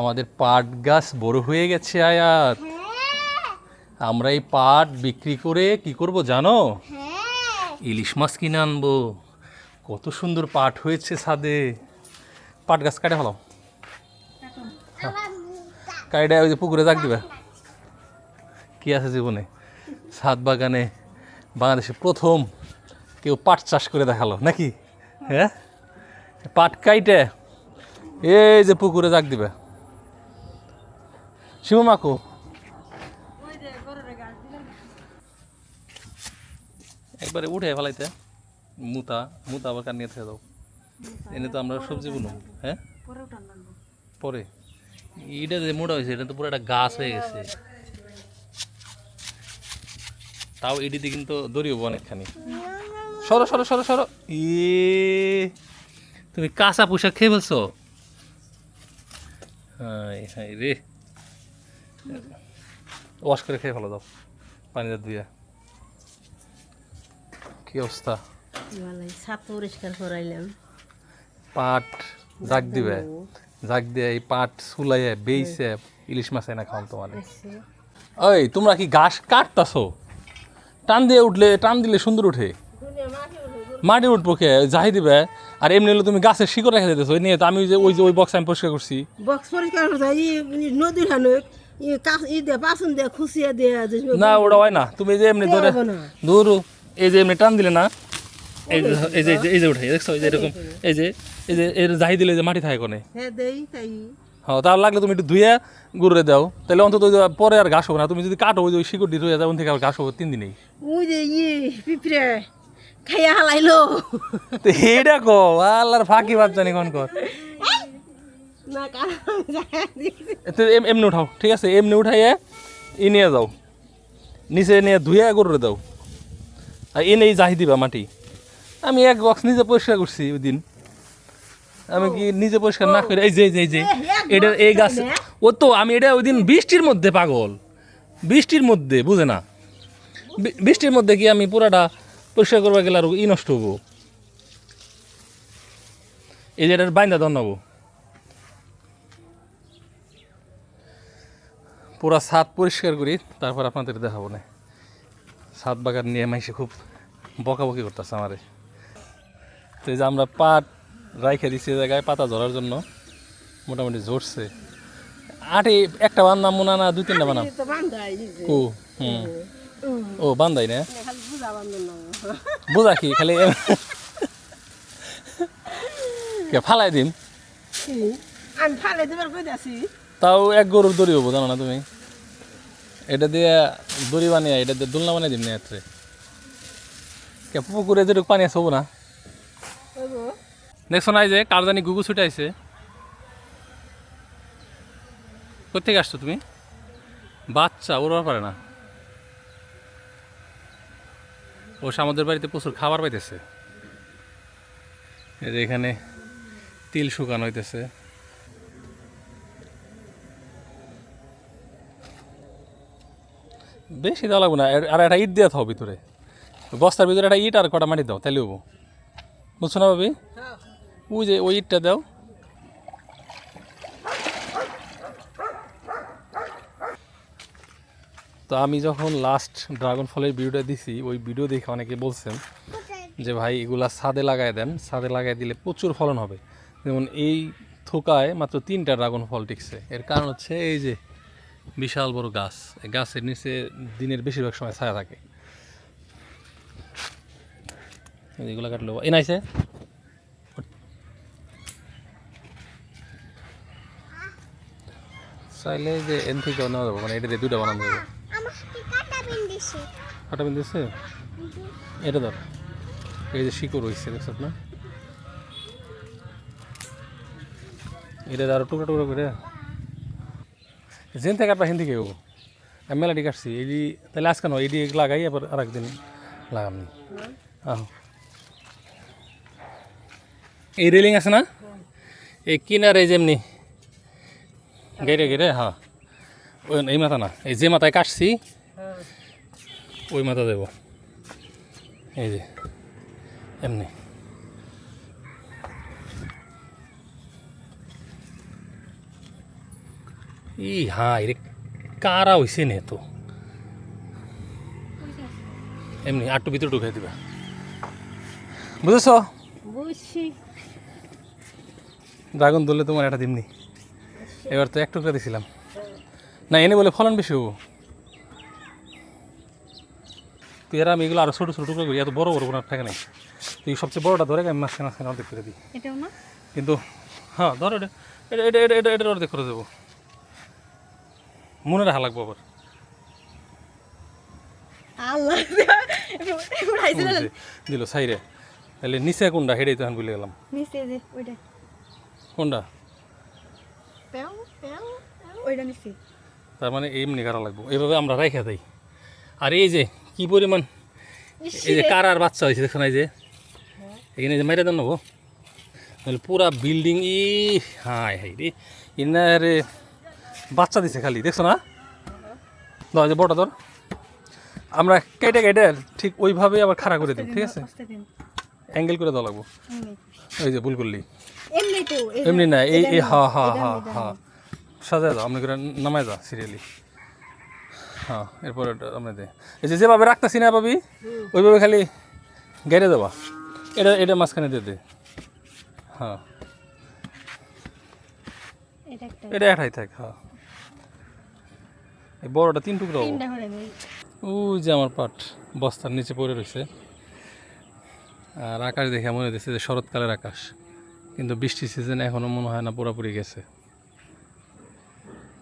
আমাদের পাট গাছ বড় হয়ে গেছে আয়াত। আমরা এই পাট বিক্রি করে কি করব জানো? হ্যাঁ। ইলিশ মাছ কিনে আনব। কত সুন্দর পাট হয়েছে ছাদে। পাট গাছ কাটে আমার মুখটা কাইডা ওই যে পুকুরে দাগ দিবে। কি আছে জীবনে? ছাদ বাগানে বাংলাদেশে প্রথম কেউ পাট চাষ করে দেখাল নাকি? হ্যাঁ? পাট কাইটে। এই যে পুকুরে দাগ দিবে। শিবু মাকু। একবারে উঠে ফেলাইতে। মুতা মুতা আবার কানিয়ে থেকে দাও। এনে তো আমরা সবজি বুনো হ্যাঁ? পরে। এটা যে মোটা হয়েছে, এটা তো পুরো একটা গাছ হয়ে গেছে। তাও এডিতে কিন্তু দড়ি হব অনেকখানি সরো সরো সরো সরো। ই, তুমি কাঁচা পোশাক খেয়ে ফেলছো? হাই রে। ওয়াশ করে খেয়ে ফেলো দাও। পানিতে ধুয়ে। কি অবস্থা? ভালোই ছাদ পরিষ্কার করাইলাম। পাট জাগ দিবে। জাগ দিয়ে এই পাট সুলাইয়ে বেইছে ইলিশ মাছ এনে খাওয়ান তোমার। ওই তোমরা কি ঘাস কাটতাছো? টান দিয়ে উঠলে টান দিলে সুন্দর উঠে। মাটি উঠবো কে? যাই দিবে। আর এমনি হলে তুমি গাছের শিকড় রেখে দিতেছো। নিয়ে তো আমি ওই যে ওই যে ওই বক্স আমি পরিষ্কার করছি। বক্স পরিষ্কার ই নদীর হানুক। না ওটা হয় না। তুমি যে এমনি ধরে দূর এই যে এমনি টান দিলে না এই যে এই যে এই যে উঠে দেখছ এই যে এরকম এই যে এই যে। এর যাই দিলে যে মাটি থাকে কোনে? হ্যাঁ হ্যাঁ তার লাগলে তুমি একটু ধুয়ে গুড়ে দাও। তাহলে অন্তত পরে আর ঘাস হবে না। তুমি যদি কাটো ওই যে শিকড় দিয়ে ধুয়ে ওখান থেকে আর ঘাস হবে তিন দিনেই। ওই যে ই পিঁপড়ে খাইয়া হালাইলো। তো এইটা কো আল্লাহর ফাঁকি বাচ্চা নি কোন কর। না এমনি উঠাও ঠিক আছে? এমনি উঠাইয়ে ই নিয়ে যাও। নিচে নিয়ে ধুয়ে গুড়ে দাও। আর এনেই জাহি দিবা মাটি। আমি এক বক্স নিজে পরিষ্কার করছি ওই দিন। আমি কি নিজে পরিষ্কার না করে এই যে এই যে এটা এই গাছ ও তো আমি এটা ওই দিন বৃষ্টির মধ্যে পাগল। বৃষ্টির মধ্যে বুঝে না? বৃষ্টির মধ্যে কি আমি পুরাটা পরিষ্কার করবা গেলে আর ই নষ্ট হব? এই যে এটার বাইন্দা দন পুরা ছাদ পরিষ্কার করি তারপর আপনাদের দেখাবো না। ছাদ বাগান নিয়ে মাইসে খুব বকাবকি করতেছে আমারে। তো এই যে আমরা পাট রাইখে দিচ্ছি জায়গায় পাতা ধরার জন্য মোটামুটি ঝরছে। আটে একটা বান্দাম মনে না দুই তিনটা বানাম কু হুম। ও বান্ধাই না? বুঝা কি? খালি ফালাই দিম? আমি ফালে দেবার কই আছি তাও এক গরুর দড়ি হব জানো না তুমি? এটা দিয়ে দড়ি বানিয়ে এটা দিয়ে দোলনা বানিয়ে দিম না কে পুকুরে যেটুকু পানি আছে হব না? দেখছ না যে কার জানি গুগু ছুটে আইছে? কোথেকে আসছো তুমি? বাচ্চা ওর পারে না। ও সে আমাদের বাড়িতে প্রচুর খাবার পাইতেছে। এখানে তিল শুকানো হইতেছে। বেশি দেওয়া লাগবে না। আর- একটা ইট দেওয়া থাও ভিতরে। বস্তার ভিতরে একটা ইট আর কটা মাটি দাও তাহলে হব। বুঝছ না ভাবি? ওই যে, ওই ইটটা দাও। তো আমি যখন লাস্ট ড্রাগন ফলের ভিডিওটা দিছি, ওই ভিডিও দেখে অনেকে বলছেন যে, ভাই, এগুলা ছাদে লাগাই দেন। ছাদে লাগাই দিলে প্রচুর ফলন হবে। যেমন এই থোকায় মাত্র তিনটা ড্রাগন ফল টিকছে। এর কারণ হচ্ছে এই যে বিশাল বড় গাছ। গাছের নিচে দিনের বেশিরভাগ সময় ছায়া থাকে। এগুলো কাটলো। এ চাইলে যে এন থেকে নেওয়া যাব মানে এটা দিয়ে দুটা বানানো যাবে। কাটা কাটা বিন্দুছে এটা ধর। এই যে শিকড় রয়েছে দেখছ না? এটা আরও টুকরো টুকরো করে। যেন থেকে কাটবা হেন থেকে হব আমি মেলাটি কাটছি এডি তাহলে আজকে নয় এডি লাগাই এবার আর একদিন লাগামনি। আহ। এই রেলিং আছে না? এই কিনারে যেমনি গেরে গেরে হ্যাঁ। ওই এই মাথা না, এই যে মাথায় কাটছি, ওই মাথা দেব। এই যে, এমনি। ই হাই রে কারা হইছে নে তো? এমনি আটটু ভিতরে ঢুকাই দিবা। বুঝেছ? ড্রাগন ধরলে তোমার একটা দিমনি। এবার তো এক টুকরা দিছিলাম। না এনে বলে ফলন বেশি হব। তুই এরা আমি এগুলো আরও ছোটো ছোটো টুকরো করি এত বড় বড় কোনো থাকে নাই। তুই সবচেয়ে বড়টা ধরে আমি মাঝখানে মাঝখানে অর্ধেক করে দিই। কিন্তু হ্যাঁ ধরো এটা। এটা এটা এটা এটা এটা অর্ধেক করে দেবো। মনে রাখা লাগবো আবার। দিল সাইরে তাহলে নিচে কোনটা হেঁটেই তখন ভুলে গেলাম। নিচে যে ওইটা কোনটা ওইটা নিচে। তার মানে এমনি কারা লাগবো। এইভাবে আমরা রাইখা দেই। আর এই যে কি পরিমাণ? এই যে কারার বাচ্চা হয়েছে দেখো না এই যে। এখানে যে মেরে দেন নেব তাহলে পুরা বিল্ডিং ই হাই হাই রে। ইনারে বাচ্চা দিছে খালি দেখছ না? এই যে বড়টা ধর। আমরা কেটে কেটে ঠিক ওইভাবে আবার খাড়া করে দিই ঠিক আছে? অ্যাঙ্গেল করে দেওয়া লাগবো। ওই যে ভুল করলি। এমনি তো এই এমনি না এই এই হা হা হা হা। সাজায় দাও আপনি করে নামায় দাও সিরিয়ালি হ্যাঁ এরপর আপনি দে। এই যে যেভাবে রাখতেছি না ভাবি ওইভাবে খালি গেড়ে দেওয়া এটা এটা মাঝখানে দিয়ে দে। হ্যাঁ এটা একটা। এটা একটাই থাক হ্যাঁ এই বড়টা তিন টুকরো ওই যে আমার পাট বস্তার নিচে পড়ে রয়েছে আর আকাশ দেখে মনে হচ্ছে যে শরৎকালের আকাশ কিন্তু বৃষ্টি সিজন এখনও মনে হয় না পুরোপুরি গেছে।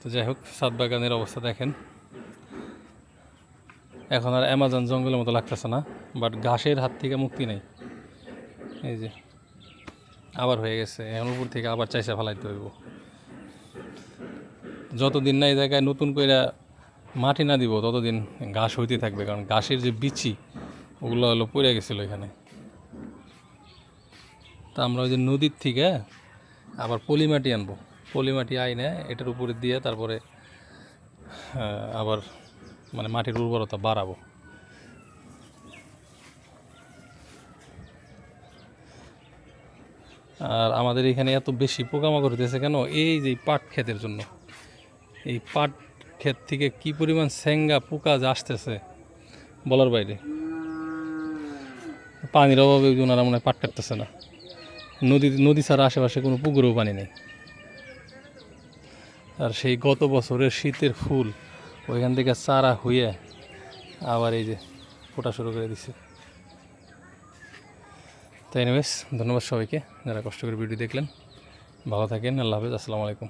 তো যাই হোক সাত বাগানের অবস্থা দেখেন। এখন আর অ্যামাজন জঙ্গলের মতো লাগতেছে না বাট ঘাসের হাত থেকে মুক্তি নেই। এই যে আবার হয়ে গেছে। এখন উপর থেকে আবার চাইসা ফেলাইতে হইব। যতদিন না এই জায়গায় নতুন করে মাটি না দিব, ততদিন ঘাস হইতে থাকবে, কারণ ঘাসের যে বিচি, ওগুলো হলো পড়ে গেছিল এখানে। তা আমরা ওই যে নদীর থেকে আবার পলি মাটি আনব। পলি মাটি আইনে এটার উপরে দিয়ে তারপরে আবার মানে মাটির উর্বরতা বাড়াবো। আর আমাদের এখানে এত বেশি পোকামাকড় হইতেছে কেন? এই যে পাট ক্ষেতের জন্য। এই পাট ক্ষেত থেকে কি পরিমাণ স্যাঙ্গা পোকা আসতেছে, বলার বাইরে। পানির অভাবে ওনারা মনে হয় পাট কাটতেছে না। নদী নদী ছাড়া আশেপাশে কোনো পুকুরেও পানি নেই। আর সেই গত বছরের শীতের ফুল, ওইখান থেকে চারা হইয়ে আবার এই যে ফোটা শুরু করে দিছে। তাই এনিওয়েজ ধন্যবাদ সবাইকে, যারা কষ্ট করে ভিডিও দেখলেন। ভালো থাকেন, আল্লাহ হাফেজ, আসসালামু আলাইকুম।